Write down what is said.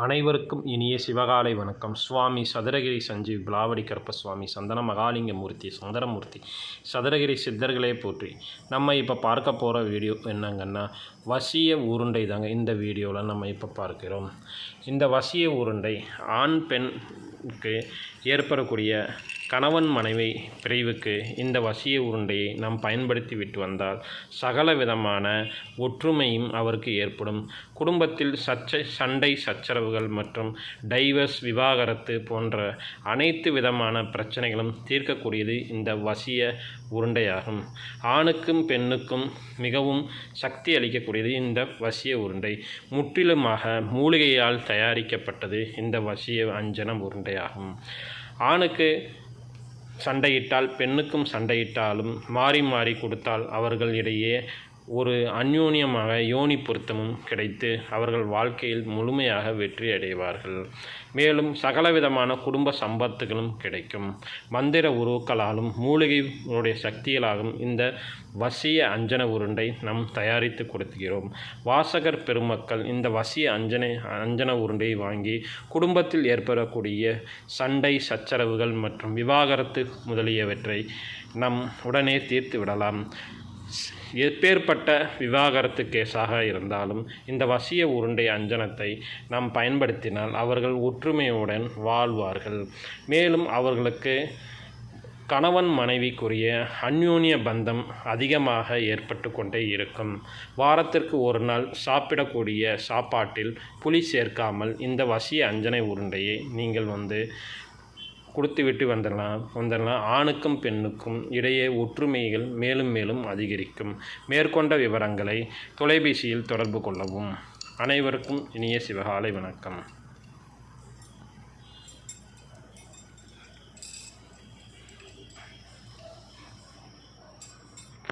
அனைவருக்கும் இனிய சிவகாலை வணக்கம். சுவாமி சதுரகிரி சஞ்சீவ் பிளாவடி கருப்ப சுவாமி சந்தன மகாலிங்க மூர்த்தி சுந்தரமூர்த்தி சதுரகிரி சித்தர்களே போற்றி. நம்ம இப்போ பார்க்க போகிற வீடியோ என்னங்கன்னா வசிய உருண்டை தாங்க இந்த வீடியோவில் நம்ம இப்போ பார்க்கிறோம். இந்த வசிய உருண்டை ஆண் பெண்ணுக்கு ஏற்படக்கூடிய கணவன் மனைவி பிரிவுக்கு இந்த வசிய உருண்டையை நாம் பயன்படுத்தி விட்டு வந்தால் சகல விதமான ஒற்றுமையும் அவருக்கு ஏற்படும். குடும்பத்தில் சச்சை சண்டை சச்சரவுகள் மற்றும் டைவர்ஸ் விவாகரத்து போன்ற அனைத்து விதமான பிரச்சனைகளும் தீர்க்கக்கூடியது இந்த வசிய உருண்டையாகும். ஆணுக்கும் பெண்ணுக்கும் மிகவும் சக்தி அளிக்கக்கூடியது இந்த வசிய உருண்டை. முற்றிலுமாக மூலிகையால் தயாரிக்கப்பட்டது இந்த வசிய அஞ்சன உருண்டையாகும். ஆணுக்கு சண்டையிட்டால் பெண்ணுக்கும் சண்டையிட்டாலும் மாறி மாறி கொடுத்தால் அவர்கள் இடையே ஒரு அந்யோன்யமாக யோனி பொருத்தமும் கிடைத்து அவர்கள் வாழ்க்கையில் முழுமையாக வெற்றி அடைவார்கள். மேலும் சகலவிதமான குடும்ப சம்பத்துகளும் கிடைக்கும். மந்திர உருக்களாலும் மூலிகைகளுடைய சக்திகளாலும் இந்த வசிய அஞ்சன உருண்டை நாம் தயாரித்து கொடுத்துகிறோம். வாசகர் பெருமக்கள் இந்த வசிய அஞ்சனை அஞ்சன உருண்டையை வாங்கி குடும்பத்தில் ஏற்படக்கூடிய சண்டை சச்சரவுகள் மற்றும் விவாகரத்து முதலியவற்றை நம் உடனே தீர்த்து விடலாம். எப்பேற்பட்ட விவாகரத்து கேஸாக இருந்தாலும் இந்த வசிய உருண்டை அஞ்சனத்தை நாம் பயன்படுத்தினால் அவர்கள் ஒற்றுமையுடன் வாழ்வார்கள். மேலும் அவர்களுக்கு கணவன் மனைவிக்குரிய அந்யோன்ய பந்தம் அதிகமாக ஏற்பட்டு கொண்டே இருக்கும். வாரத்திற்கு ஒரு நாள் சாப்பிடக்கூடிய சாப்பாட்டில் புளி சேர்க்காமல் இந்த வசிய அஞ்சனை உருண்டையை நீங்கள் வந்து கொடுத்து விட்டு வந்துடலாம் வந்துடலாம் ஆணுக்கும் பெண்ணுக்கும் இடையே ஒற்றுமைகள் மேலும் மேலும் அதிகரிக்கும். மேற்கொண்ட விவரங்களை தொலைபேசியில் தொடர்பு கொள்ளவும். அனைவருக்கும் இனிய சிவகாலை வணக்கம்.